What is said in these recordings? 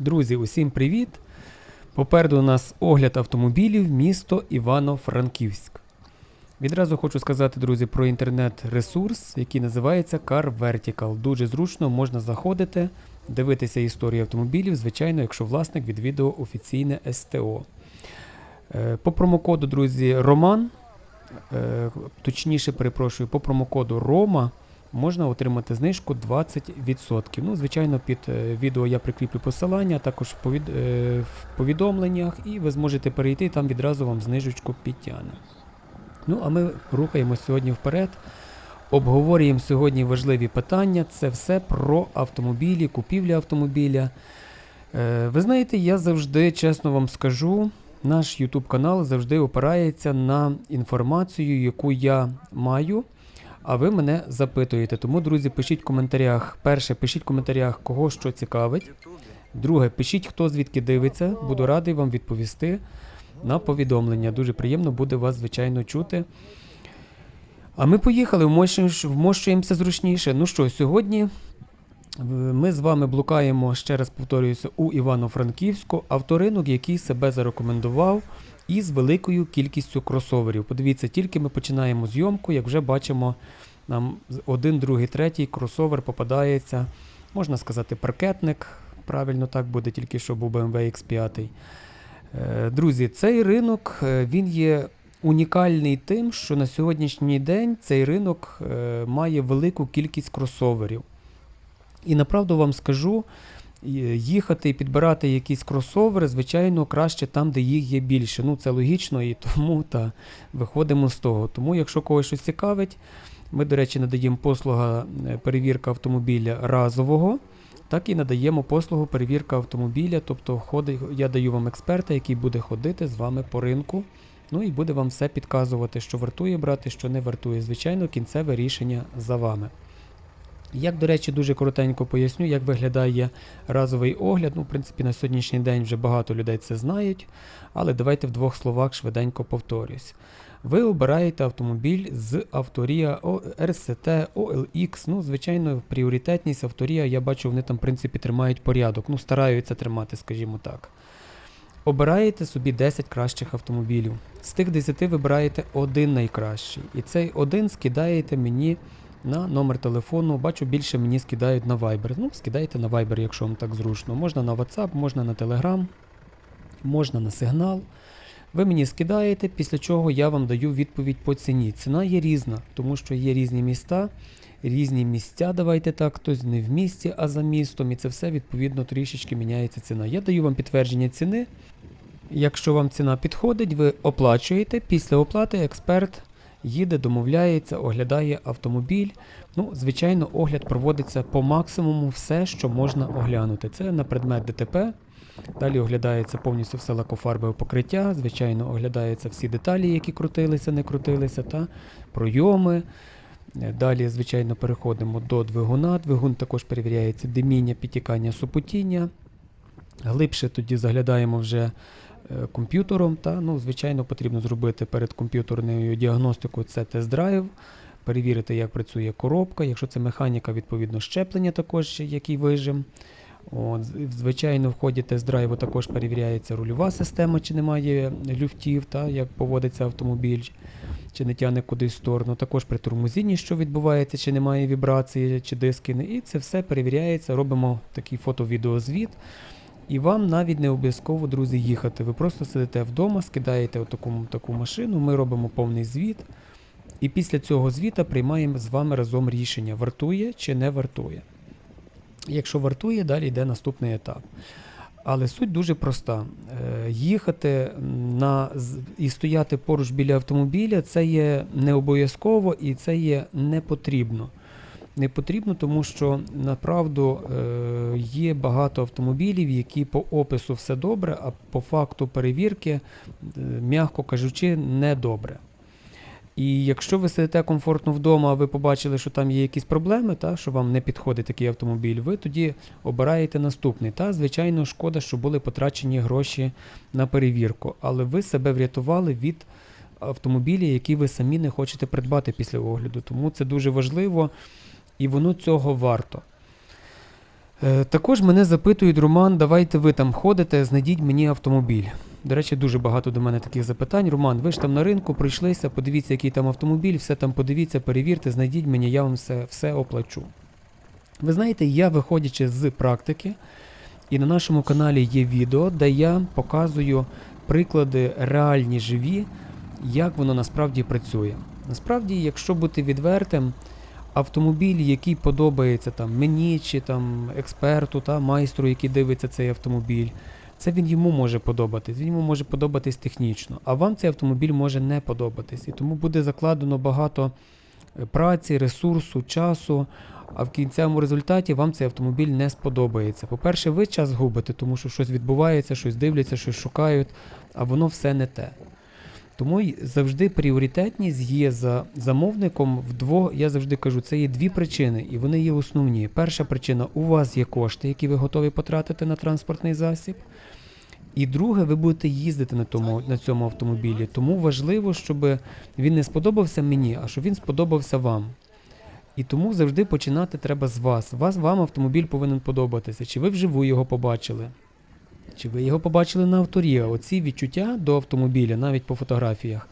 Друзі, усім привіт! Попереду у нас огляд автомобілів місто Івано-Франківськ. Відразу хочу сказати, друзі, про інтернет-ресурс, який називається Car Vertical. Дуже зручно можна заходити, дивитися історію автомобілів, звичайно, якщо власник відвідав офіційне СТО. Е, По промокоду, друзі, Роман, е, точніше, перепрошую, по промокоду Рома можна отримати знижку 20%. Ну, звичайно, під е, відео я прикріплю посилання, також е, в повідомленнях, і ви зможете перейти, там відразу вам знижечку підтягне. Ну, а ми рухаємося сьогодні вперед. Обговорюємо сьогодні важливі питання. Це все про автомобілі, купівлю автомобіля. Е, ви знаєте, я завжди, чесно вам скажу, наш YouTube канал завжди опирається на інформацію, яку я маю. А ви мене запитуєте. Тому, друзі, пишіть в коментарях. Перше, пишіть в коментарях, кого що цікавить. Друге, пишіть, хто звідки дивиться. Буду радий вам відповісти на повідомлення. Дуже приємно буде вас, звичайно, чути. А ми поїхали, вмощуємося зручніше. Ну що, сьогодні ми з вами блукаємо, ще раз повторююся, у Івано-Франківську авторинок, який себе зарекомендував із великою кількістю кросоверів. Подивіться, тільки ми починаємо зйомку, як вже бачимо, нам один, другий, третій кросовер попадається, можна сказати, паркетник. Правильно так буде, тільки що був BMW X5. Е, Друзі, цей ринок е, він є унікальний тим, що на сьогоднішній день цей ринок е, має велику кількість кросоверів. І направду вам скажу, і- їхати і підбирати якісь кросовери, звичайно, краще там, де їх є більше. Ну, це логічно, і тому та виходимо з того. Тому, якщо когось щось цікавить, ми, до речі, надаємо послуга е, перевірка автомобіля разового. Так і надаємо послугу перевірка автомобіля, тобто ходи, я даю вам експерта, який буде ходити з вами по ринку, ну і буде вам все підказувати, що вартує брати, що не вартує. Звичайно, кінцеве рішення за вами. Як, до речі, дуже коротенько поясню, як виглядає разовий огляд. Ну, в принципі, на сьогоднішній день вже багато людей це знають, але давайте в двох словах швиденько повторюсь. Ви обираєте автомобіль з авторія RCT, OLX. Ну, звичайно, пріоритетність авторія, я бачу, вони там, в принципі, тримають порядок. Ну, стараються тримати, скажімо так. Обираєте собі 10 кращих автомобілів. З тих 10 вибираєте один найкращий. І цей один скидаєте мені на номер телефону. Бачу, більше мені скидають на Viber. Ну, скидайте на Viber, якщо вам так зручно. Можна на WhatsApp, можна на Telegram, можна на сигнал. Ви мені скидаєте, після чого я вам даю відповідь по ціні. Ціна є різна, тому що є різні міста, різні місця, давайте так, хтось не в місті, а за містом, і це все відповідно трішечки міняється ціна. Я даю вам підтвердження ціни. Якщо вам ціна підходить, ви оплачуєте. Після оплати експерт їде, домовляється, оглядає автомобіль. Ну, звичайно, огляд проводиться по максимуму все, що можна оглянути. Це на предмет ДТП. Далі оглядається повністю все лакофарбове покриття, звичайно, оглядаються всі деталі, які крутилися, не крутилися, та пройоми. Далі, звичайно, переходимо до двигуна. Двигун також перевіряється диміння, підтікання, супутіння. Глибше тоді заглядаємо вже комп'ютером. Та, ну, звичайно, потрібно зробити перед комп'ютерною діагностикою це тест-драйв, перевірити, як працює коробка. Якщо це механіка, відповідно, щеплення також, який вижим. От, звичайно, в ході тест-драйву також перевіряється рульова система, чи немає люфтів, та, як поводиться автомобіль, чи не тягне кудись в сторону. Також при тормозінні, що відбувається, чи немає вібрації, чи диски. І це все перевіряється, робимо такий фото-відеозвіт. І вам навіть не обов'язково, друзі, їхати. Ви просто сидите вдома, скидаєте таку, таку машину, ми робимо повний звіт. І після цього звіта приймаємо з вами разом рішення, вартує чи не вартує. Якщо вартує, далі йде наступний етап. Але суть дуже проста. Е, Їхати на, і стояти поруч біля автомобіля це є не обов'язково і це є не потрібно. Не потрібно, тому що направду е, є багато автомобілів, які по опису все добре, а по факту перевірки, е, м'яко кажучи, не добре. І якщо ви сидите комфортно вдома, а ви побачили, що там є якісь проблеми, та, що вам не підходить такий автомобіль, ви тоді обираєте наступний. Та, звичайно, шкода, що були потрачені гроші на перевірку, але ви себе врятували від автомобіля, який ви самі не хочете придбати після огляду. Тому це дуже важливо і воно цього варто. Е, Також мене запитують, Роман, давайте ви там ходите, знайдіть мені автомобіль. До речі, дуже багато до мене таких запитань. Роман, ви ж там на ринку пройшлися, подивіться, який там автомобіль, все там подивіться, перевірте, знайдіть мені, я вам все, все оплачу. Ви знаєте, я виходячи з практики, і на нашому каналі є відео, де я показую приклади реальні живі, як воно насправді працює. Насправді, якщо бути відвертим, автомобіль, який подобається там мені чи там експерту та майстру, який дивиться цей автомобіль, це він йому може подобатись. Він йому може подобатись технічно, а вам цей автомобіль може не подобатись. І тому буде закладено багато е, праці, ресурсу, часу. А в кінцевому результаті вам цей автомобіль не сподобається. По-перше, ви час губите, тому що щось відбувається, щось дивляться, щось шукають, а воно все не те. Тому й завжди пріоритетність є за замовником вдвох. Я завжди кажу, це є дві причини, і вони є основні. Перша причина у вас є кошти, які ви готові потратити на транспортний засіб. І друге, ви будете їздити на, тому, на цьому автомобілі. Тому важливо, щоб він не сподобався мені, а щоб він сподобався вам. І тому завжди починати треба з вас. вас. Вам автомобіль повинен подобатися. Чи ви вживу його побачили? Чи ви його побачили на авторі? Оці відчуття до автомобіля, навіть по фотографіях,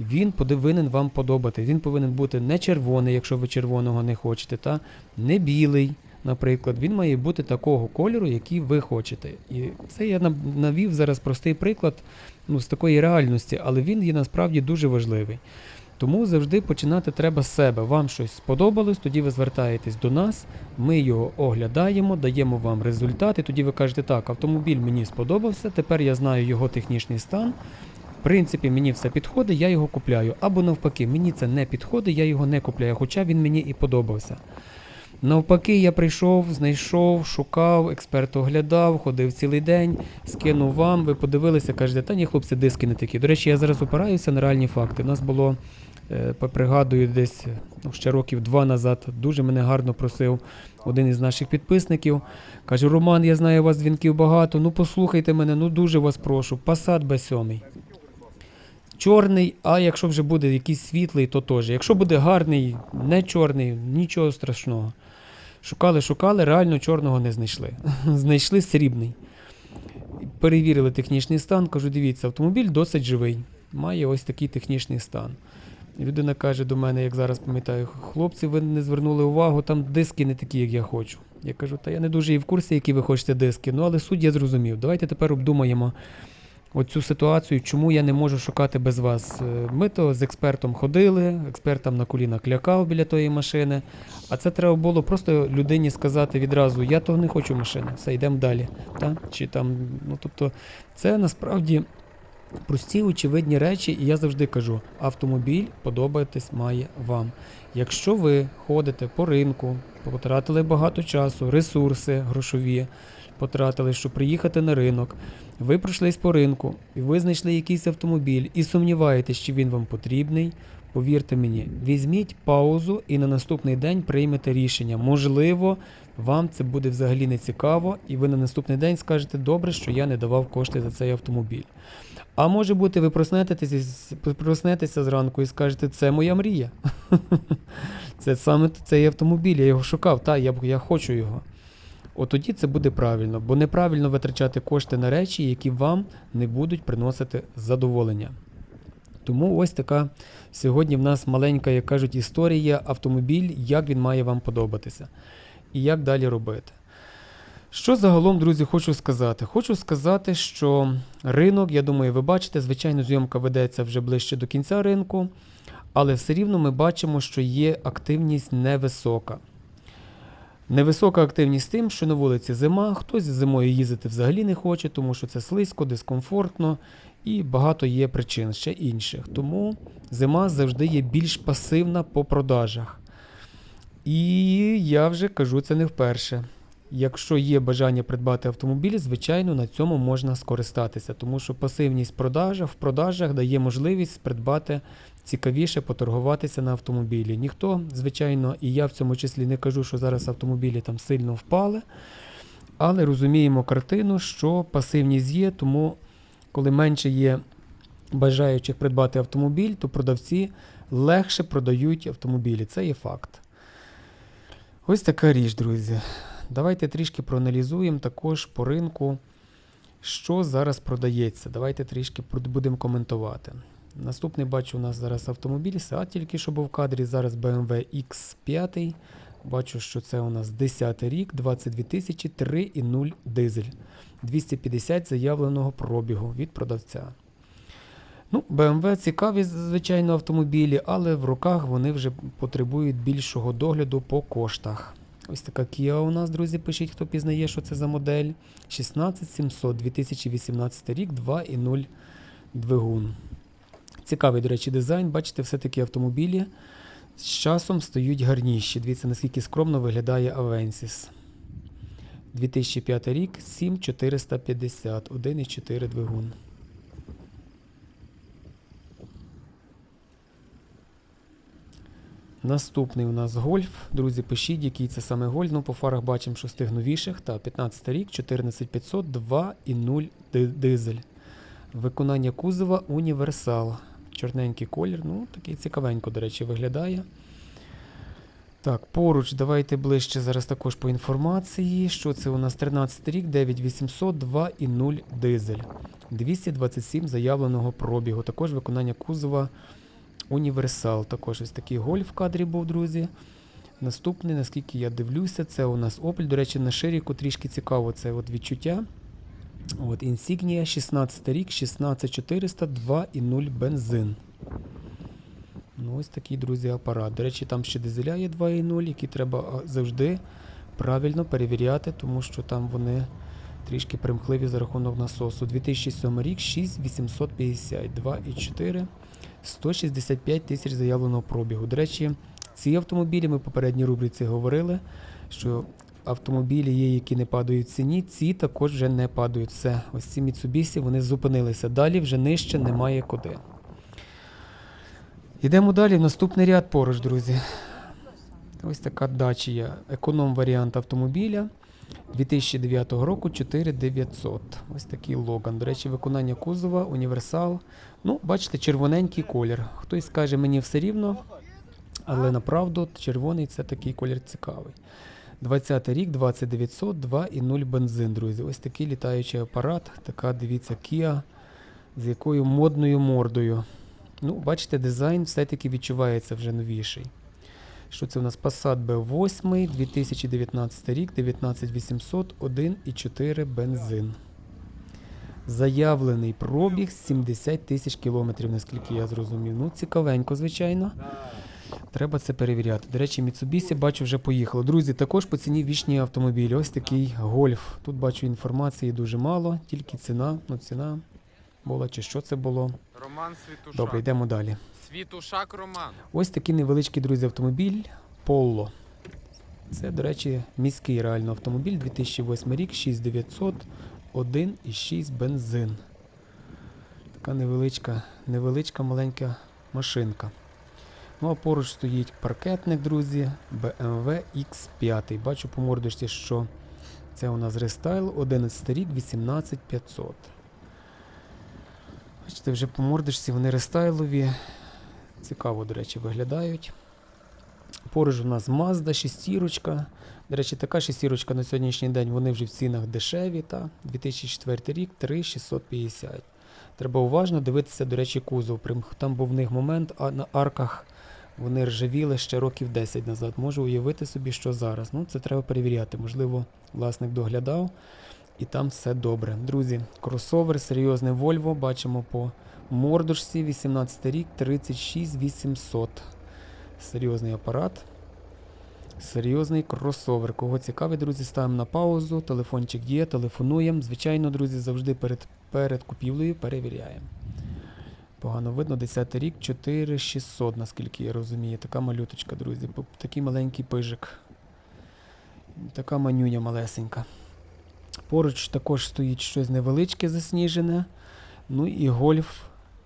він повинен вам подобати. Він повинен бути не червоний, якщо ви червоного не хочете, та не білий, наприклад. Він має бути такого кольору, який ви хочете. І це я навів зараз простий приклад ну, з такої реальності, але він є насправді дуже важливий. Тому завжди починати треба з себе. Вам щось сподобалось, тоді ви звертаєтесь до нас, ми його оглядаємо, даємо вам результат, і тоді ви кажете, так, автомобіль мені сподобався, тепер я знаю його технічний стан. В принципі, мені все підходить, я його купляю. Або навпаки, мені це не підходить, я його не купляю, хоча він мені і подобався. Навпаки, я прийшов, знайшов, шукав, експерт оглядав, ходив цілий день, скинув вам, ви подивилися, кажете, та ні, хлопці, диски не такі. До речі, я зараз опираюся на реальні факти. У нас було, пригадую, десь ну, ще років два назад, дуже мене гарно просив один із наших підписників. Каже, Роман, я знаю, у вас дзвінків багато, ну послухайте мене, ну дуже вас прошу, Passat B7. Чорний, а якщо вже буде якийсь світлий, то теж. Якщо буде гарний, не чорний, нічого страшного. Шукали, шукали, реально чорного не знайшли. Знайшли срібний. Перевірили технічний стан, кажу, дивіться, автомобіль досить живий, має ось такий технічний стан. Людина каже до мене, як зараз пам'ятаю, хлопці, ви не звернули увагу, там диски не такі, як я хочу. Я кажу, та я не дуже і в курсі, які ви хочете диски, ну але суть я зрозумів. Давайте тепер обдумаємо оцю ситуацію, чому я не можу шукати без вас. Е, Ми то з експертом ходили, експерт там на колінах лякав біля тої машини. А це треба було просто людині сказати відразу: я того не хочу машини, все, йдемо далі. Та? Чи там, ну тобто, це насправді прості очевидні речі, і я завжди кажу: автомобіль подобатись має вам. Якщо ви ходите по ринку, потратили багато часу, ресурси грошові, потратили, щоб приїхати на ринок, ви пройшлись по ринку, і ви знайшли якийсь автомобіль і сумніваєтесь, чи він вам потрібний. Повірте мені, візьміть паузу і на наступний день приймете рішення. Можливо, вам це буде взагалі не цікаво, і ви на наступний день скажете, добре, що я не давав кошти за цей автомобіль. А може бути, ви проснетеся, проснетеся зранку і скажете, це моя мрія. Це саме цей автомобіль, я його шукав, та, я, я хочу його. От тоді це буде правильно, бо неправильно витрачати кошти на речі, які вам не будуть приносити задоволення. Тому ось така сьогодні в нас маленька, як кажуть, історія автомобіль, як він має вам подобатися і як далі робити. Що загалом, друзі, хочу сказати? Хочу сказати, що ринок, я думаю, ви бачите, звичайно, зйомка ведеться вже ближче до кінця ринку, але все рівно ми бачимо, що є активність невисока. Невисока активність тим, що на вулиці зима, хтось зимою їздити взагалі не хоче, тому що це слизько, дискомфортно і багато є причин ще інших. Тому зима завжди є більш пасивна по продажах. І я вже кажу це не вперше. Якщо є бажання придбати автомобіль, звичайно, на цьому можна скористатися, тому що пасивність продажах в продажах дає можливість придбати цікавіше поторгуватися на автомобілі. Ніхто, звичайно, і я в цьому числі не кажу, що зараз автомобілі там сильно впали, але розуміємо картину, що пасивність є, тому коли менше є бажаючих придбати автомобіль, то продавці легше продають автомобілі. Це є факт. Ось така річ, друзі. Давайте трішки проаналізуємо також по ринку, що зараз продається. Давайте трішки будемо коментувати. Наступний бачу у нас зараз автомобіль Seat, тільки що був в кадрі. Зараз BMW X5. Бачу, що це у нас 10 рік, 22 тисячі, 3,0 дизель. 250 заявленого пробігу від продавця. Ну, BMW цікаві, звичайно, автомобілі, але в руках вони вже потребують більшого догляду по коштах. Ось така Kia у нас, друзі, пишіть, хто пізнає, що це за модель. 16700, 2018 рік, 2,0 двигун. Цікавий, до речі, дизайн. Бачите, все-таки автомобілі з часом стають гарніші. Дивіться, наскільки скромно виглядає Avensis. 2005 рік, 7450, 1,4 двигун. Наступний у нас гольф. Друзі, пишіть, який це саме гольф. Ну, по фарах бачимо, що з тих новіших. Та 15 рік, 14500, 2,0 ди- дизель. Виконання кузова універсал. Чорненький колір. Ну, такий цікавенько, до речі, виглядає. Так, поруч, давайте ближче зараз також по інформації. Що це у нас 13 рік, 9800, 2,0 дизель. 227 заявленого пробігу. Також виконання кузова Універсал. Також ось такий гольф в кадрі був, друзі. Наступний, наскільки я дивлюся, це у нас Opel. До речі, на ширіку трішки цікаво це от відчуття. От Insignia, 16 рік, 16400, 2,0 бензин. Ну, ось такий, друзі, апарат. До речі, там ще дизеля є 2,0, які треба завжди правильно перевіряти, тому що там вони трішки примхливі за рахунок насосу. 2007 рік, 6850, 2,4. 165 тисяч заявленого пробігу. До речі, ці автомобілі ми в попередній рубриці говорили, що автомобілі є, які не падають в ціні, ці також вже не падають. Все, ось ці Mitsubishi, вони зупинилися. Далі вже нижче немає куди. Йдемо далі в наступний ряд поруч, друзі. Ось така дачія. Економ варіант автомобіля. 2009 року 4900. Ось такий логан. До речі, виконання кузова, універсал. Ну, бачите, червоненький колір. Хтось скаже, мені все рівно, але направду червоний це такий колір цікавий. 20 рік, 2900, 2,0 бензин, друзі. Ось такий літаючий апарат. Така, дивіться, Kia з якою модною мордою. Ну, бачите, дизайн все-таки відчувається вже новіший. Що це у нас Passat B8, 2019 рік, 19800, 1,4 бензин. Заявлений пробіг 70 тисяч кілометрів, наскільки я зрозумів. Ну, цікавенько, звичайно. Треба це перевіряти. До речі, Mitsubishi, бачу, вже поїхало. Друзі, також по ціні вічні автомобілі. Ось такий гольф. Тут бачу інформації дуже мало, тільки ціна. Ну, ціна була чи що це було. Роман Світушак. Добре, йдемо далі. Світушак Роман. Ось такий невеличкий, друзі, автомобіль Поло. Це, до речі, міський реально автомобіль 2008 рік, 6900, 1,6 бензин. Така невеличка, невеличка маленька машинка. Ну а поруч стоїть паркетник, друзі, BMW X5. Бачу по мордочці, що це у нас рестайл, 11 рік, 18500. Бачите, вже по мордочці вони рестайлові. Цікаво, до речі, виглядають. Поруч у нас Mazda, шестірочка. До речі, така шестірочка на сьогоднішній день, вони вже в цінах дешеві. Та? 2004 рік 3650. Треба уважно дивитися, до речі, кузов. Там був в них момент, а на арках вони ржавіли ще років 10 назад. Можу уявити собі, що зараз. Ну, це треба перевіряти. Можливо, власник доглядав і там все добре. Друзі, кросовер, серйозне Volvo, бачимо по мордочці, 18 рік, 36800. Серйозний апарат. Серйозний кросовер. Кого цікавить, друзі, ставимо на паузу. Телефончик є, телефонуємо. Звичайно, друзі, завжди перед, перед купівлею перевіряємо. Погано видно, 10 рік, 4600, наскільки я розумію. Така малюточка, друзі. Такий маленький пижик. Така манюня малесенька. Поруч також стоїть щось невеличке засніжене. Ну і гольф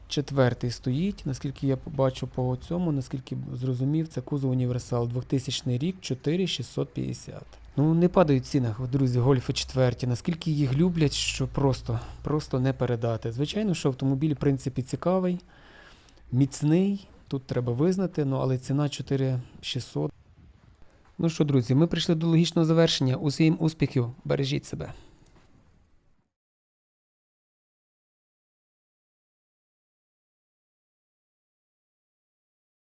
четвертий стоїть. Наскільки я бачу по цьому, наскільки зрозумів, це кузов універсал. 2000 рік 4650. Ну не падають в цінах, друзі, гольфи четверті. Наскільки їх люблять, що просто, просто не передати. Звичайно, що автомобіль, в принципі, цікавий, міцний. Тут треба визнати, ну але ціна 4600. Ну що, друзі, ми прийшли до логічного завершення. Усім успіхів, бережіть себе.